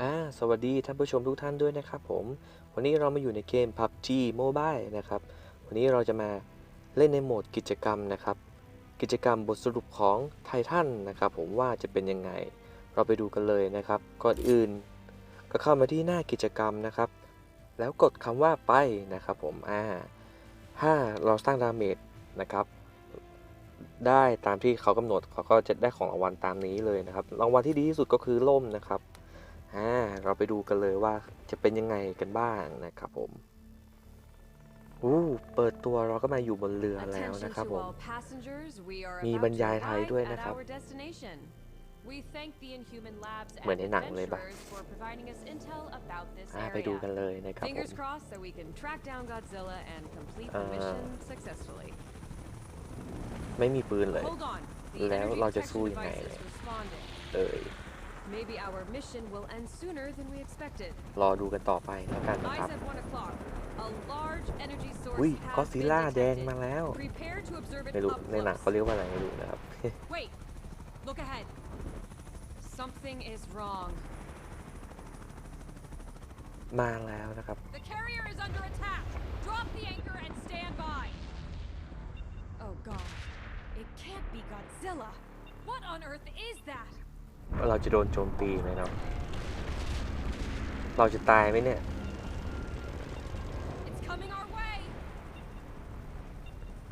อ่าสวัสดีท่านผู้ชมทุกท่านด้วยนะครับผม วันนี้เรามาอยู่ในเกม PUBG Mobile นะครับ วันนี้เราจะมาเล่นในโหมดกิจกรรมนะครับ กิจกรรมบทสรุปของไททันนะครับผมว่าจะเป็นยังไง เราไปดูกันเลยนะครับ ก่อนอื่น ก็เข้ามาที่หน้ากิจกรรมนะครับ แล้วกดคำว่าไปนะครับผม อ่าถ้าเราสร้างดาเมจนะครับได้ตามที่เขากำหนดเขาก็จะได้ของรางวัลตามนี้เลยนะครับ รางวัลที่ดีที่สุดก็คือล่มนะครับ อ่าเราไปดูกันเลยว่าจะเป็นยังไงกันบ้างนะครับผมอู้เปิดตัวเราก็มาอยู่บนเรือแล้วนะครับผม มีมีบบรรรรยายายยไทไทยยด้ด้ววยยนะนะคครัรับบเหเหมืมืออนนในในหหนันังงเลเลยยปะปะอ่าไปดูกันเลยนะครับผม Fingers crossed so we can track down Godzilla and complete the Uh, mission successfully. ไม่มีปืนเลย Hold on. The แล้ว energy เราจะ detection สู้ยังไง device เลย is responding. เอ่ย Maybe our mission will end sooner than we expected. รอดูกันต่อไปแล้วกันนะครับ Eyes at one o'clock. A large energy source อุ้ย has ก็ been ซิล่าแดง detected. มาแล้ว Prepare to observe it ไม่รู้ up ในหนัง close. เขาเรียกว่าอะไรไม่รู้นะครับ Wait. Look ahead. Something is wrong. มาแล้วนะครับ The carrier is under attack. Drop the anchor and stand by. Oh god. It can't be Godzilla. What on earth is that? เราจะโดนโจมตีไหมเนาะเราจะตายไหมเนี่ย It's coming our way.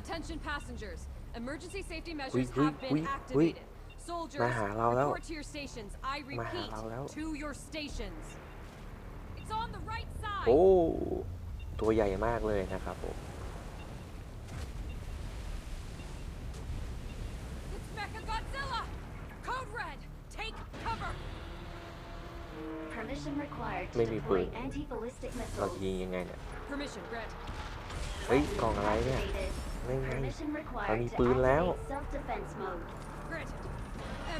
Attention passengers. Emergency safety measures Ui, ui, have been ui, ui. activated. Soldiers, มาหาเราแล้ว report to your stations. I มาหา repeat, เราแล้ว to your stations. It's on the right side. โอ้ ตัวใหญ่มากเลยนะครับผม Permission required to Maybe deploy put- anti-ballistic เรา missiles. จะยิงยังไงเนี่ย Permission red. เฮ้ยกล่องอะไรเนี่ย Activated. ไม่ไง Permission เรา required มี to ปืนแล้ว activate self-defense mode. Granted.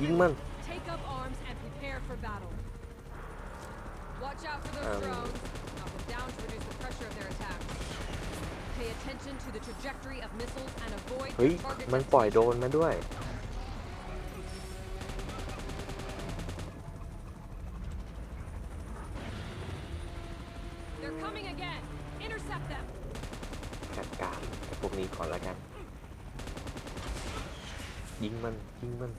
ยิงมัน Everyone, take up arms and prepare for battle. Watch out for those Um. drones. Knock them down to reduce the pressure of their attack. Pay attention to the trajectory of missiles and avoid เฮ้ย their target มันปล่อยโดรน destination. มาด้วย They're coming again. Intercept them. จัดการไอ้พวกนี้ก่อนแล้วกัน ยิงมันยิงมัน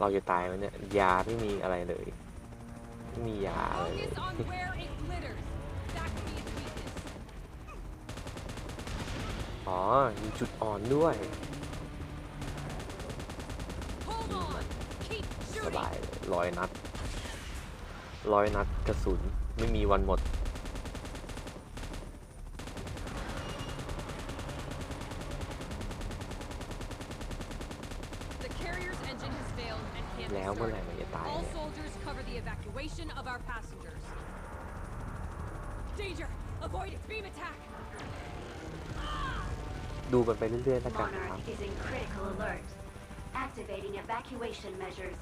เราจะตายไหมเนี่ยยาไม่มีอะไรเลยไม่มียาอะไรเลย Focus on where it glitters. That could be its weakness. อ๋อมีจุดอ่อนด้วย Hold on. Keep ส shooting. บายเลยร้อยนัดร้อยนัดกระสุนไม่มีวันหมด แล้วเมื่อไหร่ started. มันจะตาย All เนี่ย soldiers cover the evacuation of our passengers. Danger! Avoid its beam attack! ดูมันไปเรื่อยๆแล้วกันนะครับ Monarch is in critical alert. Activating evacuation measures.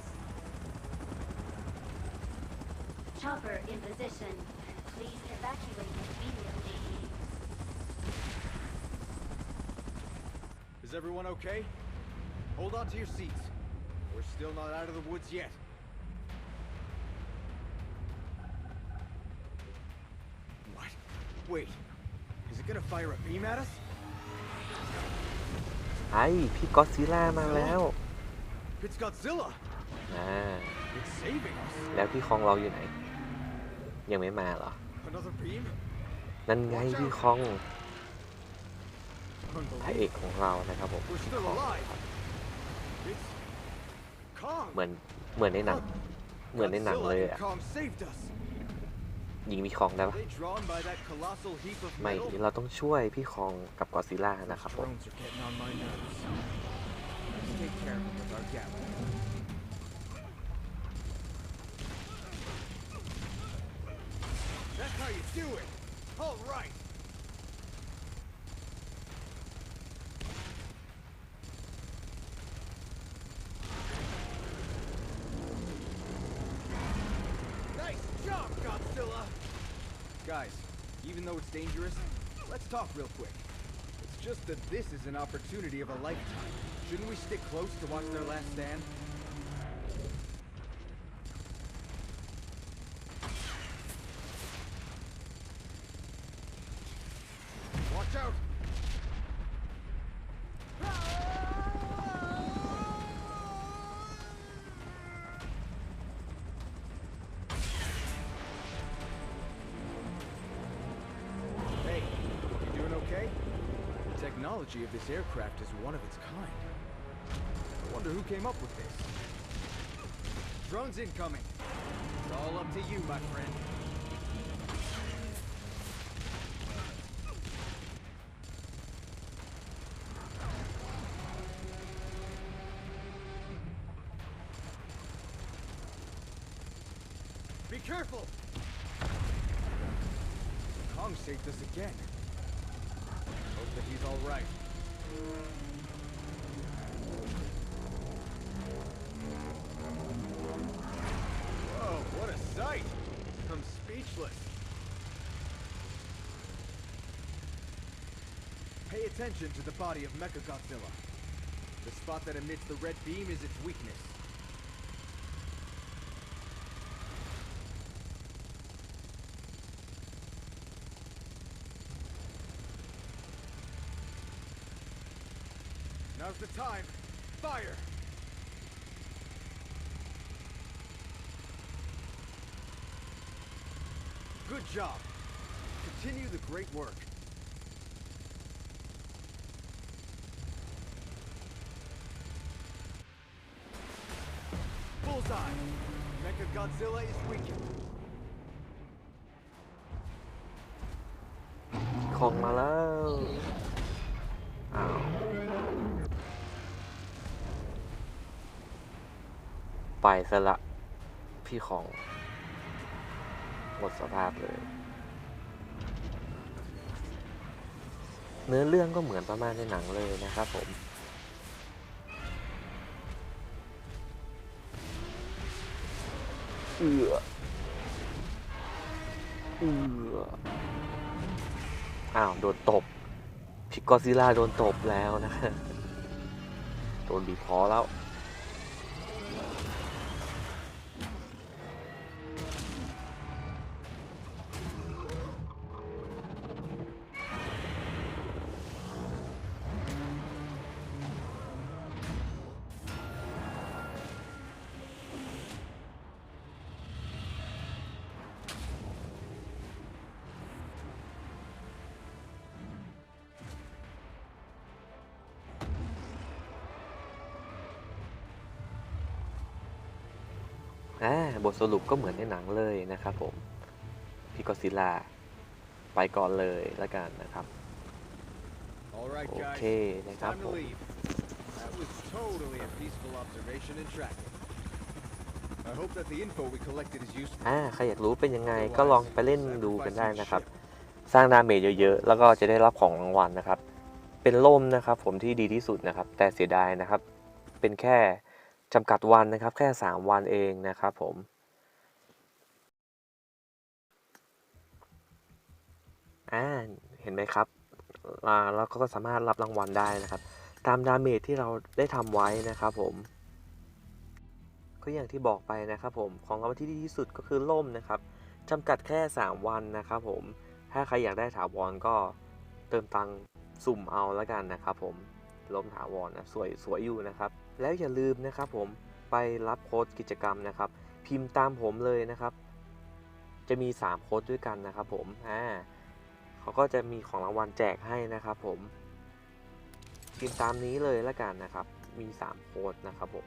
Chopper in position. Please evacuate immediately. Is everyone okay? Hold on to your seats. We're still not out of the woods yet. What? Wait. Is it gonna fire a beam at us? ไอ้พี่ก็อดซิลล่ามาแล้ว It's Godzilla! อ่า It's saving us! แล้วพี่คองเราอยู่ไหน ยังไม่มาเหรอ Another beam? นั่นไงพี่คองพระเอ Unbelievable. กของเรานะครับผม We're still alive. It's Kong! เหมือนเหมือนในหนัง เหมือนในหนัง Godzilla เลย and อะ Kong saved us. ยิงพี่คองได้ Are ปะ they drawn by that colossal heap of ไม่ metal? เราต้องช่วยพี่คองกับกอดซิลล่า Those นะครับผม drones Guys, even though it's dangerous, let's talk real quick. It's just that this is an opportunity of a lifetime. Shouldn't we stick close to watch their last stand? Technology of this aircraft is one of its kind. I wonder who came up with this. Drones incoming. It's all up to you, my friend. Be careful! Kong saved us again. Hope that he's alright. Whoa, what a sight! I'm speechless. Pay attention to the body of Mechagodzilla. The spot that emits the red beam is its weakness. Now's the time. Fire! Good job. Continue the great work. Bullseye! Mechagodzilla is weakened. ของมาแล้ว อ้าว ไปซะละ พี่ของ หมดสภาพเลย เนื้อเรื่องก็เหมือนประมาณในหนังเลยนะครับผมเอือเอืออ้าว โดนตบพิกกอซิล่าโดนตบแล้วนะโดนบีบคอแล้ว อ่าบทสรุปก็เหมือนในหนังเลยนะครับผมพิกอซิล่าไปก่อนเลยแล้วกันนะครับ Alright, guys. โอเคนะครับ Time ผ to ม leave. That was totally a peaceful observation and tracking. I hope that the info we collected is useful. อ่าใครอยากรู้เป็นยังไงก็ลองไปเล่นดูกันได้นะครับ สร้างดาเมจเยอะๆ แล้วก็จะได้รับของรางวัลนะครับ เป็นล่มนะครับผมที่ดีที่สุดนะครับ แต่เสียดายนะครับ เป็นแค่ จำกัดวันนะครับแค่ 3 วันเองนะครับผมอ่าเห็นไหมครับอ่าแล้วก็สามารถรับรางวัลได้นะครับ ตามดาเมจที่เราได้ทำไว้นะครับผมก็อย่างที่บอกไปนะครับผมของรางวัลที่ดีที่สุดก็คือล่มนะครับจำกัดแค่ 3 วันนะครับผมถ้าใครอยากได้ถาวรก็เติมตังสุ่มเอาแล้วกันนะครับผมล้มถาวรนะสวยสวยอยู่นะครับ แล้วอย่าลืมนะครับผมไปรับโค้ดกิจกรรมนะครับ พิมพ์ตามผมเลยนะครับ จะมี 3 โค้ดด้วยกันนะครับผมอ่าเขาก็จะมีของรางวัลแจกให้นะครับผมพิมพ์ตามนี้เลยแล้วกันนะครับ มี 3 โค้ดนะครับผม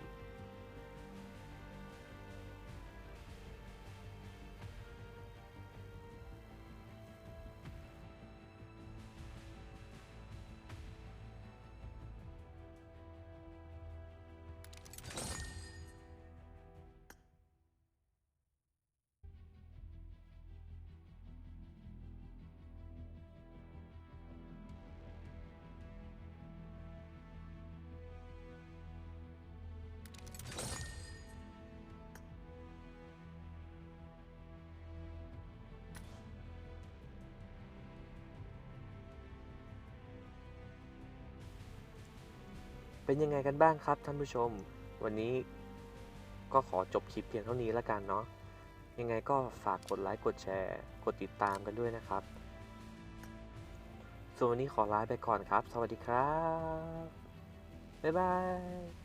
เป็นยังไงกันบ้างครับท่านผู้ชม วันนี้ก็ขอจบคลิปเพียงเท่านี้แล้วกันเนาะยังไงก็ฝากกดไลค์กดแชร์ กดติดตามกันด้วยนะครับสส่วนวันนี้ขอลาไปก่อนครับ สวัสดีครับ บ๊ายบาย